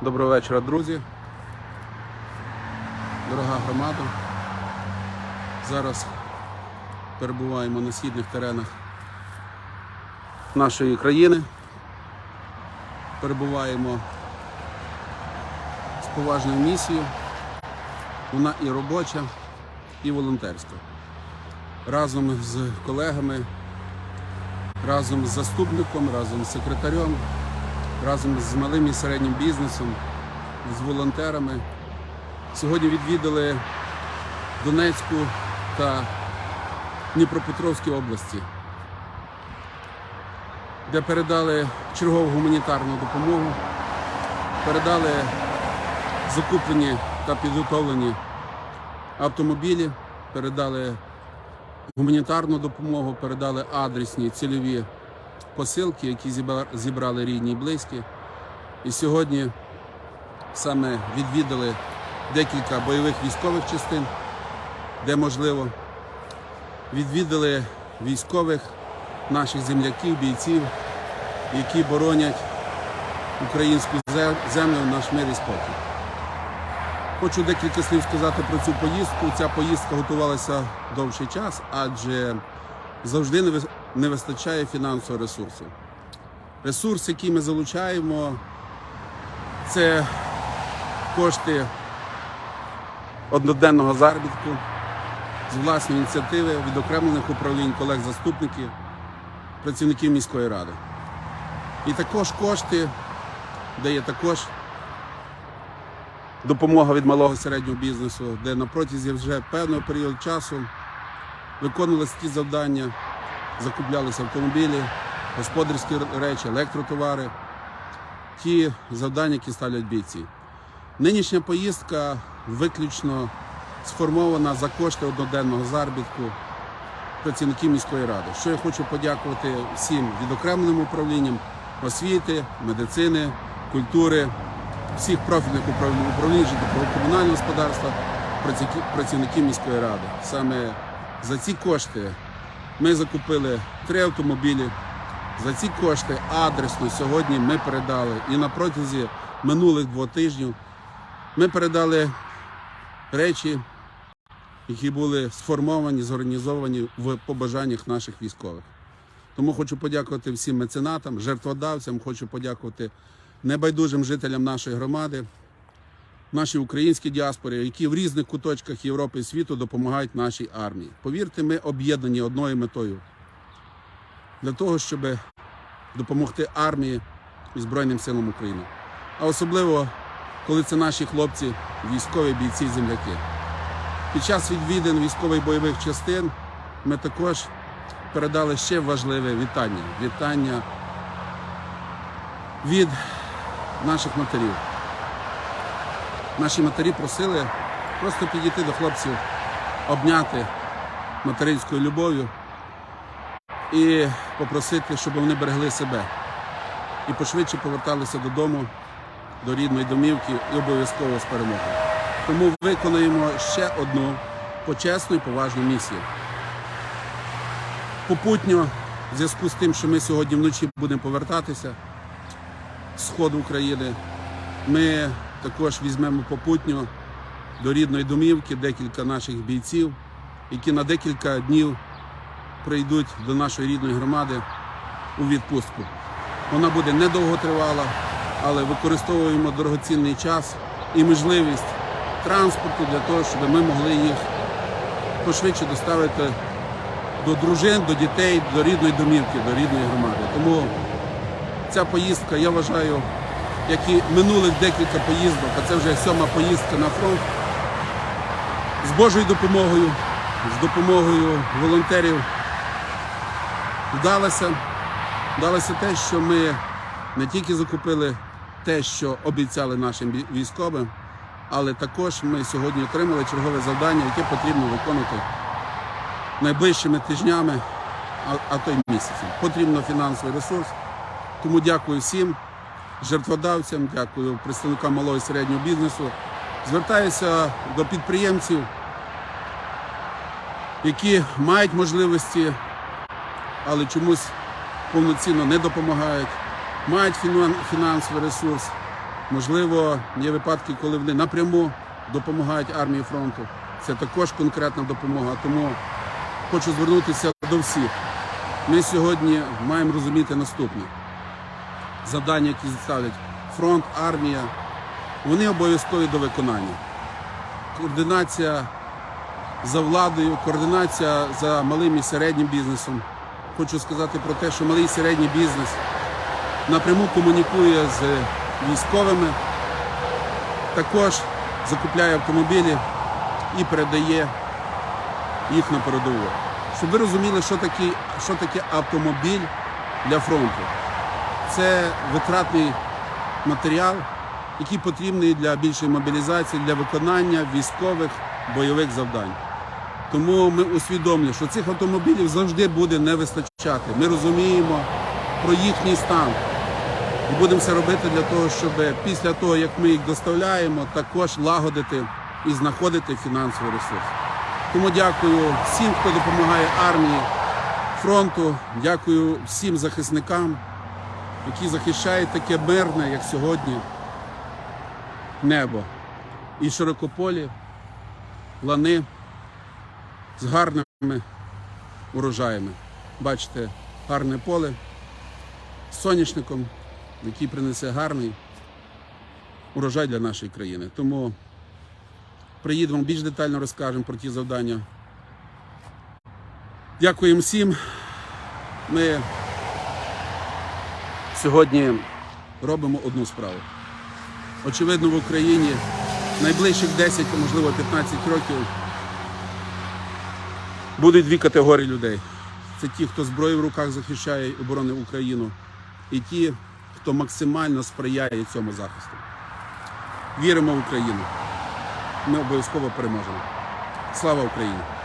Доброго вечора, друзі. Дорога громада. Зараз перебуваємо на східних теренах нашої країни. Перебуваємо з поважною місією. Вона і робоча, і волонтерська. Разом з колегами, разом з заступником, разом з секретарем, разом з малим і середнім бізнесом, з волонтерами. Сьогодні відвідали Донецьку та Дніпропетровській області, де передали чергову гуманітарну допомогу, передали закуплені та підготовлені автомобілі, передали гуманітарну допомогу, передали адресні цільові посилки, які зібрали рідні і близькі. І сьогодні саме відвідали декілька бойових військових частин, де можливо. Відвідали військових наших земляків, бійців, які боронять українську зе- землю, наш мир і спокій. Хочу декілька слів сказати про цю поїздку. Ця поїздка готувалася довший час, адже завжди не вистачає фінансового ресурсу. Ресурс, який ми залучаємо, це кошти одноденного заробітку з власної ініціативи, відокремлених управлінь, колег-заступників, працівників міської ради. І також кошти, де є також допомога від малого і середнього бізнесу, де на протязі вже певного періоду часу виконувалися ті завдання, закуплялися автомобілі, господарські речі, електротовари, ті завдання, які ставлять бійці. Нинішня поїздка виключно сформована за кошти одноденного заробітку працівників міської ради. Що я хочу подякувати всім відокремленим управлінням освіти, медицини, культури, всіх профільних управлінь, управлінь житлово-комунального господарства, працівників- працівників міської ради. Саме за ці кошти ми закупили три автомобілі. За ці кошти адресно сьогодні ми передали і на протязі минулих двох тижнів ми передали речі, які були сформовані, зорганізовані в побажаннях наших військових. Тому хочу подякувати всім меценатам, жертводавцям, хочу подякувати небайдужим жителям нашої громади, нашій українській діаспорі, які в різних куточках Європи і світу допомагають нашій армії. Повірте, ми об'єднані одною метою для того, щоб допомогти армії і Збройним силам України. А особливо, коли це наші хлопці, військові бійці, земляки. Під час відвідин військових бойових частин ми також передали ще важливе вітання. Вітання від наших матерів. Наші матері просили просто підійти до хлопців, обняти материнською любов'ю і попросити, щоб вони берегли себе і пошвидше поверталися додому, до рідної домівки і обов'язково з перемогою. Тому виконуємо ще одну почесну і поважну місію. Попутньо, в зв'язку з тим, що ми сьогодні вночі будемо повертатися з сходу України, ми також візьмемо попутньо до рідної домівки декілька наших бійців, які на декілька днів прийдуть до нашої рідної громади у відпустку. Вона буде недовготривала, але використовуємо дорогоцінний час і можливість транспорту для того, щоб ми могли їх пошвидше доставити до дружин, до дітей, до рідної домівки, до рідної громади. Тому ця поїздка, я вважаю, як і минулих декілька поїздок, а це вже сьома поїздка на фронт, з Божою допомогою, з допомогою волонтерів вдалося. Вдалося те, що ми не тільки закупили те, що обіцяли нашим військовим, але також ми сьогодні отримали чергове завдання, яке потрібно виконати найближчими тижнями, а, а то й місяцем. Потрібно фінансовий ресурс. Тому дякую всім жертводавцям, дякую представникам малого і середнього бізнесу. Звертаюся до підприємців, які мають можливості, але чомусь повноцінно не допомагають, мають фінансовий ресурс, Можливо, є випадки, коли вони напряму допомагають армії фронту. Це також конкретна допомога. Тому хочу звернутися до всіх. Ми сьогодні маємо розуміти наступне: завдання, які ставлять фронт, армія, вони обов'язкові до виконання. Координація за владою, координація за малим і середнім бізнесом. Хочу сказати про те, що малий і середній бізнес напряму комунікує з військовими, також закупляє автомобілі і передає їх на передову. Щоб ви розуміли, що таке, що таке автомобіль для фронту. Це витратний матеріал, який потрібний для більшої мобілізації, для виконання військових бойових завдань. Тому ми усвідомлюємо, що цих автомобілів завжди буде не вистачати. Ми розуміємо про їхній стан. І будемо все робити для того, щоб після того, як ми їх доставляємо, також лагодити і знаходити фінансовий ресурс. Тому дякую всім, хто допомагає армії, фронту, дякую всім захисникам, які захищають таке мирне, як сьогодні, небо. І широкополі, лани з гарними урожаями. Бачите, гарне поле з соняшником, який принесе гарний урожай для нашої країни. Тому приїдемо більш детально розкажемо про ті завдання. Дякуємо всім. Ми сьогодні робимо одну справу. Очевидно, в Україні найближчих 10, а можливо 15 років будуть дві категорії людей. Це ті, хто зброю в руках захищає і оборонить Україну, і ті, хто максимально сприяє цьому захисту. Віримо в Україну. Ми обов'язково переможемо. Слава Україні!